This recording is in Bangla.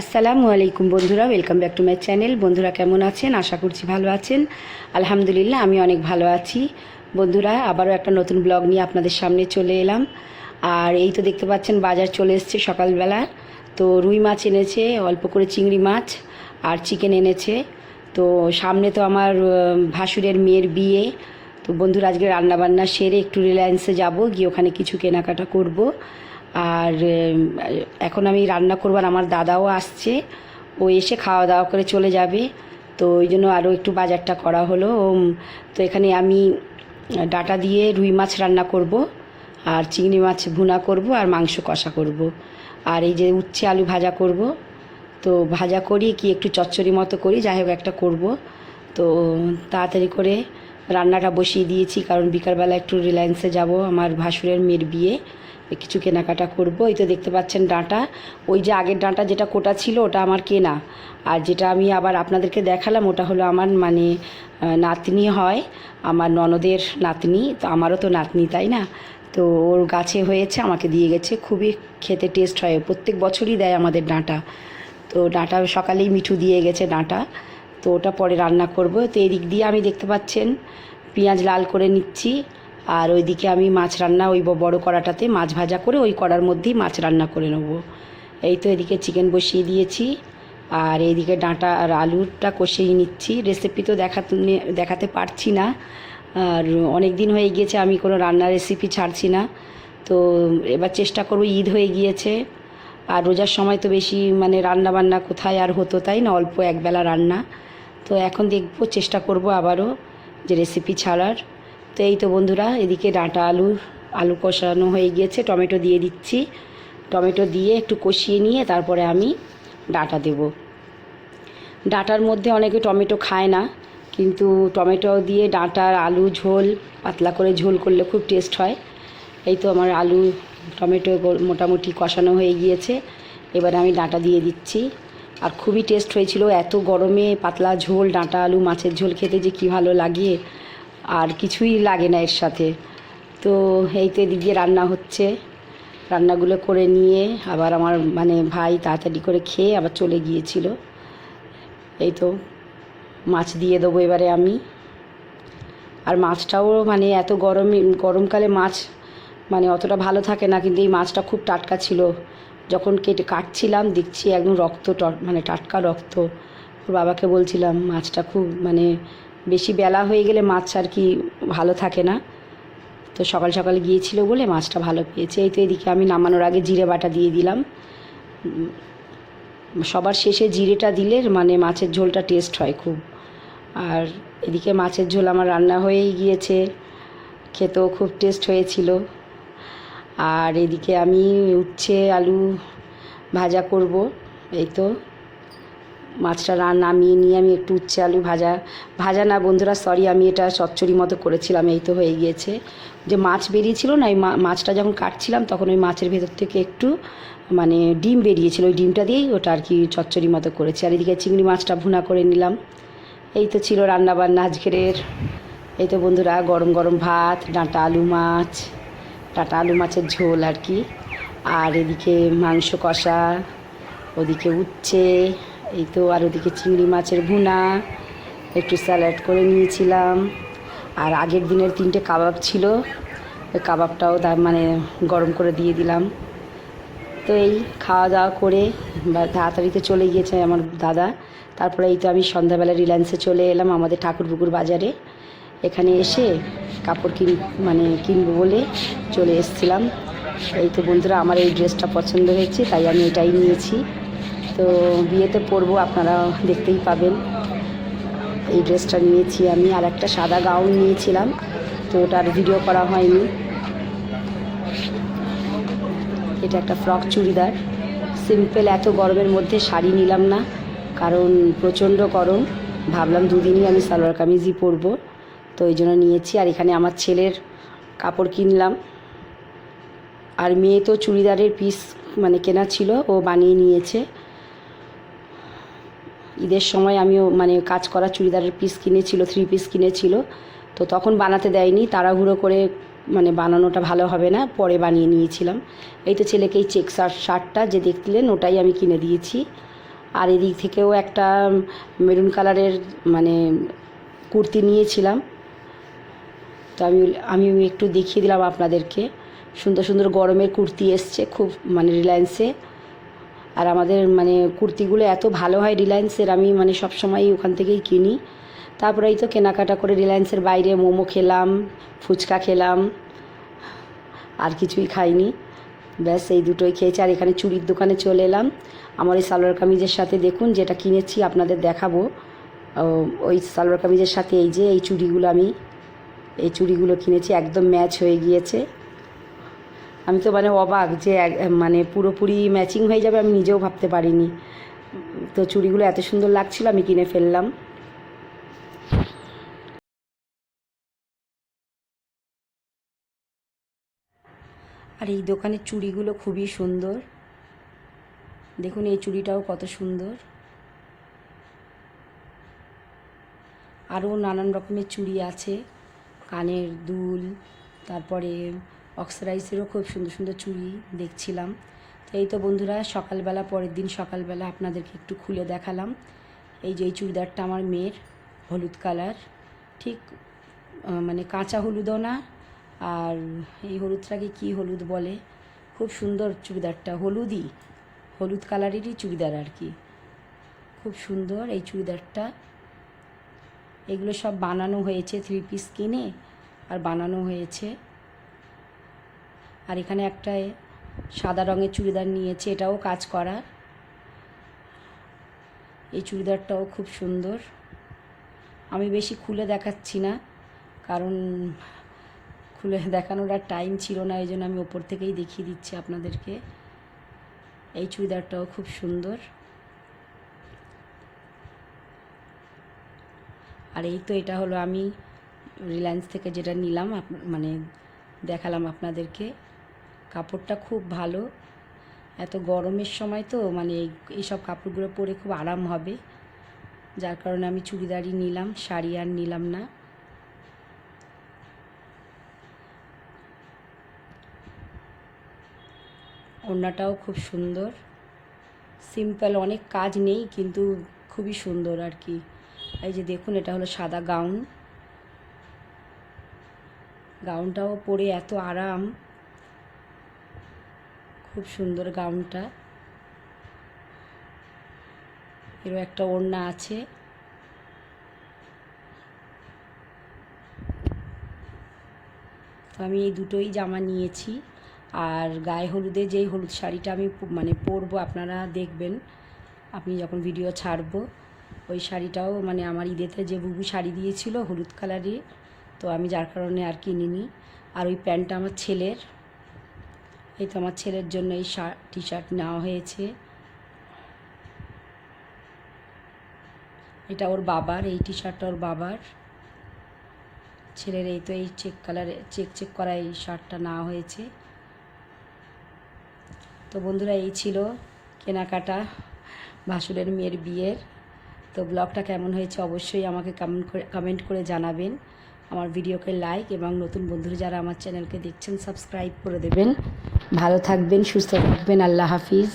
আসসালামু আলাইকুম বন্ধুরা welcome back to my channel বন্ধুরা কেমন আছেন? আশা করছি ভালো আছেন। আলহামদুলিল্লাহ, আমি অনেক ভালো আছি। বন্ধুরা, আবারও একটা নতুন ব্লগ নিয়ে আপনাদের সামনে চলে এলাম। আর এই তো দেখতে পাচ্ছেন, বাজার চলে এসছে সকালবেলা। তো রুই মাছ এনেছে, অল্প করে চিংড়ি মাছ আর চিকেন এনেছে। তো সামনে তো আমার ভাসুরের মেয়ের বিয়ে। তো বন্ধুরা, আজকে রান্নাবান্না সেরে একটু রিলায়েন্সে যাব, গিয়ে ওখানে কিছু কেনাকাটা করব। আর এখন আমি রান্না করব আর আমার দাদাও আসছে। ও এসে খাওয়া দাওয়া করে চলে যাবে। তো ওই জন্য আরও একটু বাজারটা করা হলো। তো এখানে আমি ডাটা দিয়ে রুই মাছ রান্না করব। আর চিংড়ি মাছ ভুনা করব আর মাংস কষা করব। আর এই যে উচ্ছে আলু ভাজা করব। তো ভাজা করি কি একটু চচ্চড়ি মতো করি, যাই হোক একটা করব। তো তাড়াতাড়ি করে রান্নাটা বসিয়ে দিয়েছি, কারণ বিকালবেলা একটু রিলায়েন্সে যাব, আমার ভাসুরের মেয়ের বিয়ে কিছু কেনাকাটা করব। এই তো দেখতে পাচ্ছেন ডাঁটা। ওই যে আগের ডাঁটা যেটা কোটা ছিল, ওটা আমার কেনা। আর যেটা আমি আবার আপনাদেরকে দেখালাম, ওটা হলো আমার মানে নাতনি হয়, আমার ননদের নাতনি, তো আমারও তো নাতনি, তাই না? তো ওর গাছে হয়েছে, আমাকে দিয়ে গেছে, খুবই খেতে টেস্ট হয়। প্রত্যেক বছরই দেয় আমাদের ডাঁটা। তো ডাঁটা সকালেই মিঠু দিয়ে গেছে ডাঁটা। তো ওটা পরে রান্না করব। তো এদিক দিয়ে আমি দেখতে পাচ্ছেন, পেঁয়াজ লাল করে নিচ্ছি। আর ওইদিকে আমি মাছ রান্না, ওই বড় কড়াটাতে মাছ ভাজা করে ওই কড়ার মধ্যেই মাছ রান্না করে নেব। এই তো এদিকে চিকেন বসিয়ে দিয়েছি। আর এইদিকে ডাঁটা আর আলুটা কষিয়ে নিচ্ছি। রেসিপি তো দেখাতে দেখাতে পারছি না। আর অনেক দিন হয়ে গিয়েছে, আমি কোনো রান্নার রেসিপি ছাড়ছি না। তো এবার চেষ্টা করব, ঈদ হয়ে গিয়েছে। আর রোজার সময় তো বেশি মানে রান্না বান্না কোথায় আর হতো তাই না, অল্প একবেলা রান্না। তো এখন দেখব, চেষ্টা করব আবারও যে রেসিপি ছাড়ার। তো এই তো বন্ধুরা, এদিকে ডাঁটা আলু আলু কষানো হয়ে গিয়েছে, টমেটো দিয়ে দিচ্ছি। টমেটো দিয়ে একটু কষিয়ে নিয়ে তারপরে আমি ডাটা দেব। ডাটার মধ্যে অনেকে টমেটো খায় না, কিন্তু টমেটো দিয়ে ডাঁটার আলু ঝোল, পাতলা করে ঝোল করলে খুব টেস্ট হয়। এই তো আমার আলু, টমেটো মোটামুটি কষানো হয়ে গিয়েছে। এবার আমি ডাঁটা দিয়ে দিচ্ছি। আর খুবই টেস্ট হয়েছিল। এত গরমে পাতলা ঝোল, ডাঁটা আলু, মাছের ঝোল খেতে যে কী ভালো লাগে, আর কিছুই লাগে না এর সাথে। তো এই তো এদিক দিয়ে রান্না হচ্ছে। রান্নাগুলো করে নিয়ে আবার আমার মানে ভাই তাড়াতাড়ি করে খেয়ে আবার চলে গিয়েছিল। এই তো মাছ দিয়ে দেবো এবারে আমি। আর মাছটাও মানে এত গরমে গরমকালে মাছ মানে অতটা ভালো থাকে না, কিন্তু এই মাছটা খুব টাটকা ছিল। যখন কেটে কাটছিলাম, দেখছি একদম রক্ত মানে টাটকা রক্ত। ওর বাবাকে বলছিলাম, মাছটা খুব মানে বেশি বেলা হয়ে গেলে মাছ আর কি ভালো থাকে না। তো সকাল সকাল গিয়েছিল বলে মাছটা ভালো পেয়েছে। এই তো এদিকে আমি নামানোর আগে জিরে বাটা দিয়ে দিলাম। সবার শেষে জিরেটা দিলে মানে মাছের ঝোলটা টেস্ট হয় খুব। আর এদিকে মাছের ঝোল আমার রান্না হয়েই গিয়েছে। খেতেও খুব টেস্ট হয়েছিল। আর এদিকে আমি উচ্ছে, আলু ভাজা করব। এই তো মাছটা রান নামিয়ে নিয়ে আমি একটু উচ্ছে, আলু ভাজা। ভাজা না, বন্ধুরা সরি আমি এটা চচ্চড়ি মতো করেছিলাম, এই তো হয়ে গিয়েছে। যে মাছ বেরিয়েছিল না ওই মাছটা যখন কাটছিলাম, তখন ওই মাছের ভেতর থেকে একটু মানে ডিম বেরিয়েছিল। ওই ডিমটা দিয়েই ওটা আর কি চচ্চড়ি মতো করেছি। আর এদিকে চিংড়ি মাছটা ভুনা করে নিলাম। এই তো ছিল রান্নাবান্না আজকের। এই তো বন্ধুরা, গরম গরম ভাত, ডাঁটা আলু মাছ। ডাঁটা আলু মাছের ঝোল আর কি। আর এদিকে মাংস কষা, ওদিকে উচ্ছে, এই তো আর ওদিকে চিংড়ি মাছের ভুনা, একটু স্যালাড করে নিয়েছিলাম। আর আগের দিনের তিনটে কাবাব ছিল, ওই কাবাবটাও দা- মানে গরম করে দিয়ে দিলাম। তো এই খাওয়া দাওয়া করে বা তাড়াতাড়িতে চলে গিয়েছে আমার দাদা। তারপরে এই তো আমি সন্ধ্যাবেলা রিলায়েন্সে চলে এলাম আমাদের ঠাকুরপুকুর বাজারে। এখানে এসে কাপড় কিন মানে কিনবো বলে চলে এসেছিলাম। এই তো বন্ধুরা, আমার এই ড্রেসটা পছন্দ হয়েছে, তাই আমি এটাই নিয়েছি। তো বিয়েতে পরবো, আপনারা দেখতেই পাবেন। এই ড্রেসটা নিয়েছি আমি, আর একটা সাদা গাউন নিয়েছিলাম, তো ওটার ভিডিও করা হয়নি। এটা একটা ফ্রক চুড়িদার। সিম্পল, এত গরমের মধ্যে শাড়ি নিলাম না, কারণ প্রচণ্ড গরম। ভাবলাম দুদিনই আমি সালোয়ার কামিজই পরবো। তো ওই জন্য নিয়েছি। আর এখানে আমার ছেলের কাপড় কিনলাম। আর মেয়ে তো চুড়িদারের পিস মানে কেনা ছিল, ও বানিয়ে নিয়েছে। ঈদের সময় আমিও মানে কাজ করা চুড়িদারের পিস কিনেছিল থ্রি পিস কিনেছিল। তো তখন বানাতে দেয়নি, তাড়াহুড়ো করে মানে বানানোটা ভালো হবে না, পরে বানিয়ে নিয়েছিলাম। এই তো ছেলেকে এই চেক শার্ট, শার্টটা যে দেখলেন, ওটাই আমি কিনে দিয়েছি। আর এদিক থেকেও একটা মেরুন কালারের মানে কুর্তি নিয়েছিলাম। তো আমি আমি একটু দেখিয়ে দিলাম আপনাদেরকে। সুন্দর সুন্দর গরমের কুর্তি এসছে, খুব মানে রিলায়েন্সে। আর আমাদের মানে কুর্তিগুলো এত ভালো হয় রিলায়েন্সের, আমি মানে সব সময় ওখান থেকেই কিনি। তারপরে এই তো কেনাকাটা করে রিলায়েন্সের বাইরে মোমো খেলাম, ফুচকা খেলাম, আর কিছুই খাইনি। ব্যাস, এই দুটোই খেয়েছি। আর এখানে চুড়ির দোকানে চলে এলাম। আমার এই সালোয়ার কামিজের সাথে দেখুন যেটা কিনেছি, আপনাদের দেখাবো। ওই সালোয়ার কামিজের সাথে এই যে, এই চুড়িগুলো আমি এই চুড়িগুলো কিনেছি, একদম ম্যাচ হয়ে গিয়েছে। আমি তো মানে অবাক যে মানে পুরোপুরি ম্যাচিং হয়ে যাবে আমি নিজেও ভাবতে পারিনি। তো চুড়িগুলো এত সুন্দর লাগছিল, আমি কিনে ফেললাম। আর এই দোকানের চুড়িগুলো খুবই সুন্দর। দেখুন, এই চুড়িটাও কত সুন্দর। আরও নানান রকমের চুড়ি আছে। কানের দুল, তারপরে অক্সরাইজেরও খুব সুন্দর সুন্দর চুড়ি দেখছিলাম। তো এই তো বন্ধুরা, সকালবেলা, পরের দিন সকালবেলা আপনাদেরকে একটু খুলে দেখালাম। এই যে এই চুড়িদারটা আমার মেয়ের, হলুদ কালার। ঠিক মানে কাঁচা হলুদও না, আর এই হলুদটাকে কি হলুদ বলে? খুব সুন্দর চুড়িদারটা, হলুদই, হলুদ কালারেরই চুড়িদার আর কি। খুব সুন্দর এই চুড়িদারটা। এগুলো সব বানানো হয়েছে থ্রি পিস কিনে, আর বানানো হয়েছে। আর এখানে একটা সাদা রঙের চুড়িদার নিয়েছে, এটাও কাজ করা এই চুড়িদারটাও খুব সুন্দর। আমি বেশি খুলে দেখাচ্ছি না, কারণ খুলে দেখানোর আর টাইম ছিল না এই জন্য আমি ওপর থেকেই দেখিয়ে দিচ্ছি আপনাদেরকে। এই চুড়িদারটাও খুব সুন্দর। আর এই তো এটা হলো আমি রিলায়েন্স থেকে যেটা নিলাম মানে দেখালাম আপনাদেরকে। কাপড়টা খুব ভালো। এত গরমের সময় তো মানে এই- এইসব কাপড়গুলো পরে খুব আরাম হবে। যার কারণে আমি চুড়িদারই নিলাম, শাড়ি আর নিলাম না। ওড়নাটাও খুব সুন্দর। সিম্পল অনেক কাজ নেই, কিন্তু খুবই সুন্দর আর কি। এই যে দেখুন, এটা হলো সাদা গাউন। গাউনটাও পরে এত আরাম। খুব সুন্দর গাউনটা। এরও একটা ওড়না আছে। তো আমি এই দুটোই জামা নিয়েছি। আর গায়ে হলুদে যেই হলুদ শাড়িটা আমি মানে পরবো, আপনারা দেখবেন। আপনি যখন ভিডিও ছাড়বো। ওই শাড়িটাও মানে আমার ঈদেতে যে বুবু শাড়ি দিয়েছিল হলুদ কালারের, তো আমি যার কারণে আর কিনিনি। আর ওই প্যান্টটা আমার ছেলের, এই তো আমার ছেলের জন্য এই শার্ট টি শার্ট নেওয়া হয়েছে। এটা ওর বাবার, এই টি শার্টটা ওর বাবার। ছেলের এই তো এই চেক কালারে, চেক চেক করা এই শার্টটা নেওয়া হয়েছে। তো বন্ধুরা, এই ছিল কেনাকাটা ভাসুরের মেয়ের বিয়ের। তো ব্লগটা কেমন হয়েছে অবশ্যই আমাকে কমেন্ট করে কমেন্ট করে জানাবেন। আমার ভিডিওকে লাইক এবং নতুন বন্ধুরা যারা আমার চ্যানেলকে দেখছেন সাবস্ক্রাইব করে দেবেন। ভালো থাকবেন, সুস্থ থাকবেন। আল্লাহ হাফিজ।